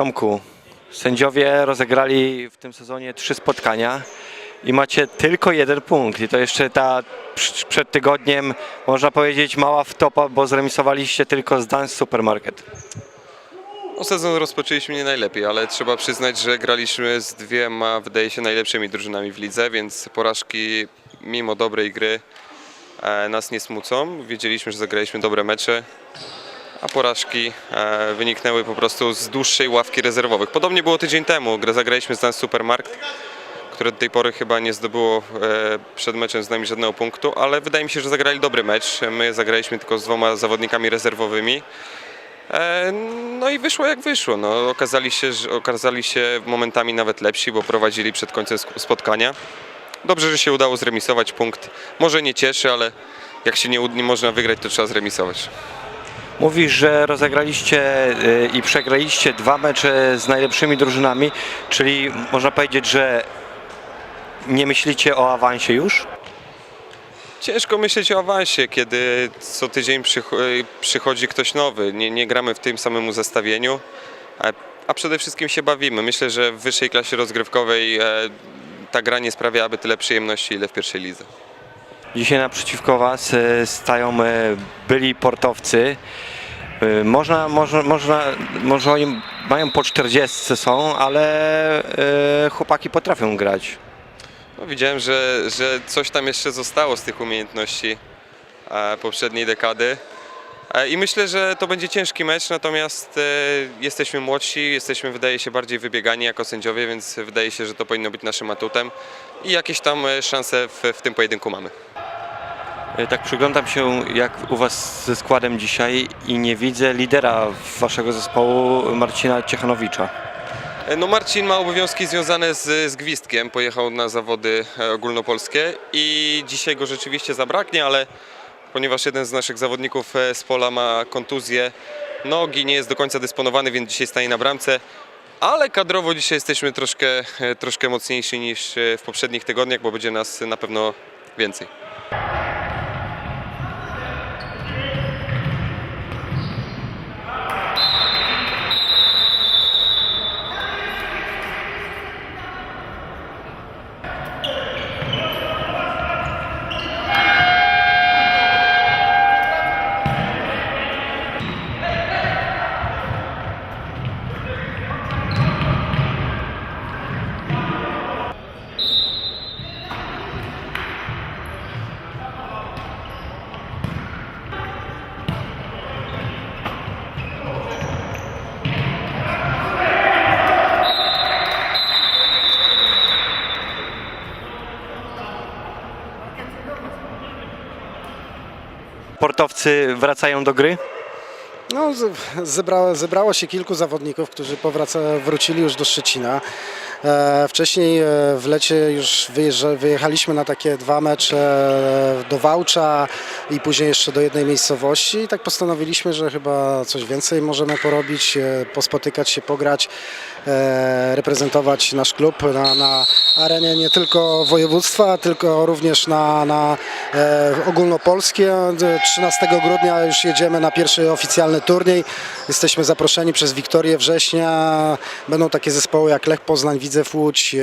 Tomku, sędziowie rozegrali w tym sezonie trzy spotkania i macie tylko jeden punkt. I to jeszcze ta przed tygodniem, można powiedzieć, mała wtopa, bo zremisowaliście tylko z Dance Supermarket. No, sezon rozpoczęliśmy nie najlepiej, ale trzeba przyznać, że graliśmy z dwiema, wydaje się, najlepszymi drużynami w lidze, więc porażki mimo dobrej gry e, nas nie smucą. Wiedzieliśmy, że zagraliśmy dobre mecze, a porażki e, wyniknęły po prostu z dłuższej ławki rezerwowych. Podobnie było tydzień temu, grę zagraliśmy z nas Supermarkt, które do tej pory chyba nie zdobyło e, przed meczem z nami żadnego punktu, ale wydaje mi się, że zagrali dobry mecz. My zagraliśmy tylko z dwoma zawodnikami rezerwowymi. E, No i wyszło jak wyszło. No, okazali, się, okazali się momentami nawet lepsi, bo prowadzili przed końcem spotkania. Dobrze, że się udało zremisować punkt. Może nie cieszy, ale jak się nie, nie można wygrać, to trzeba zremisować. Mówisz, że rozegraliście y, i przegraliście dwa mecze z najlepszymi drużynami, czyli można powiedzieć, że nie myślicie o awansie już? Ciężko myśleć o awansie, kiedy co tydzień przycho- przychodzi ktoś nowy. Nie, nie gramy w tym samemu zestawieniu, a, a przede wszystkim się bawimy. Myślę, że w wyższej klasie rozgrywkowej e, ta gra nie sprawia aby tyle przyjemności, ile w pierwszej lidze. Dzisiaj naprzeciwko Was e, stają e, byli portowcy. E, Można, można, można, może oni mają po 40 są, ale chłopaki potrafią grać. No, widziałem, że, że coś tam jeszcze zostało z tych umiejętności poprzedniej dekady. I myślę, że to będzie ciężki mecz, natomiast jesteśmy młodsi, jesteśmy wydaje się bardziej wybiegani jako sędziowie, więc wydaje się, że to powinno być naszym atutem i jakieś tam szanse w, w tym pojedynku mamy. E, Tak przyglądam się jak u Was ze składem dzisiaj i nie widzę lidera Waszego zespołu Marcina Ciechanowicza. E, No Marcin ma obowiązki związane z, z gwizdkiem, pojechał na zawody e, ogólnopolskie i dzisiaj go rzeczywiście zabraknie, ale ponieważ jeden z naszych zawodników z pola ma kontuzję nogi, nie jest do końca dysponowany, więc dzisiaj stanie na bramce. Ale kadrowo dzisiaj jesteśmy troszkę, troszkę mocniejsi niż w poprzednich tygodniach, bo będzie nas na pewno więcej. Wracają do gry? No, zebrało, zebrało się kilku zawodników, którzy powraca, wrócili już do Szczecina. E, wcześniej e, w lecie już wyjechaliśmy na takie dwa mecze e, do Wałcza i później jeszcze do jednej miejscowości. I tak postanowiliśmy, że chyba coś więcej możemy porobić, pospotykać się, pograć, reprezentować nasz klub na, na arenie nie tylko województwa, tylko również na, na ogólnopolskie. 13 grudnia już jedziemy na pierwszy oficjalny turniej. Jesteśmy zaproszeni przez Wiktorię Września. Będą takie zespoły jak Lech Poznań, Widzew Łódź,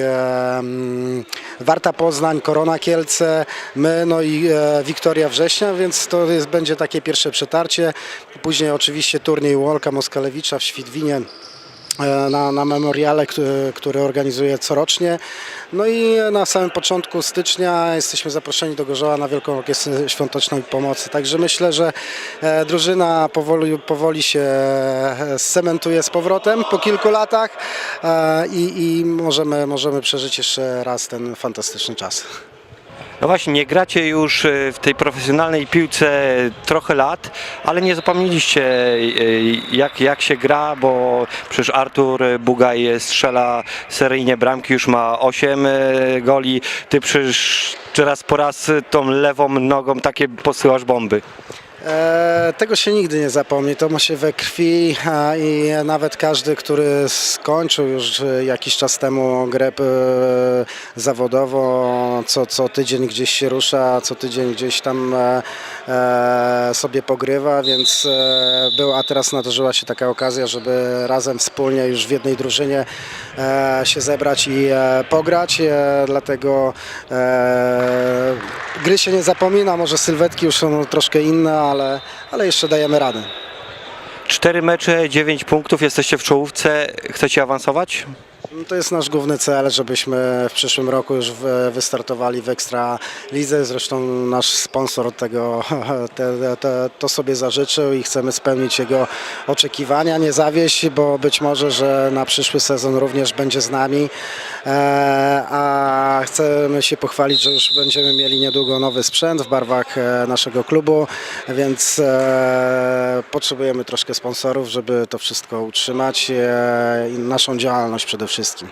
Warta Poznań, Korona Kielce, my, no i e, Wiktoria Września, więc to jest, będzie takie pierwsze przetarcie. Później oczywiście turniej Łolka Moskalewicza w Świdwinie na, na memoriale, który, organizuje corocznie. No i na samym początku stycznia jesteśmy zaproszeni do Gorzoła na Wielką Orkiestrę Świątecznej Pomocy. Także myślę, że e, drużyna powoli, powoli się e, cementuje z powrotem po kilku latach e, i, i możemy, możemy przeżyć jeszcze raz ten fantastyczny czas. No właśnie, nie gracie już e, w tej profesjonalnej piłce trochę lat, ale nie zapomnieliście e, jak, jak się gra, bo przecież Artur Bugaj strzela seryjnie bramki, już ma 8 goli. Ty przecież teraz po raz tą lewą nogą takie posyłasz bomby. E, tego się nigdy nie zapomni, to ma się we krwi i nawet każdy, który skończył już e, jakiś czas temu grę e, zawodowo, co, co tydzień gdzieś się rusza, co tydzień gdzieś tam sobie pogrywa, więc e, był, a teraz nadarzyła się taka okazja, żeby razem wspólnie już w jednej drużynie e, się zebrać i e, pograć, e, dlatego e, gry się nie zapomina, może sylwetki już są troszkę inne, ale, ale jeszcze dajemy radę. Cztery mecze, dziewięć punktów, jesteście w czołówce, chcecie awansować? No To jest nasz główny cel, żebyśmy w przyszłym roku już wystartowali w Ekstra Lidze. Zresztą nasz sponsor tego te, te, to sobie zażyczył i chcemy spełnić jego oczekiwania, nie zawieść, bo być może, że na przyszły sezon również będzie z nami. E, a chcemy się pochwalić, że już będziemy mieli niedługo nowy sprzęt w barwach e, naszego klubu, więc e, potrzebujemy troszkę sponsorów, żeby to wszystko utrzymać i naszą działalność przede wszystkim.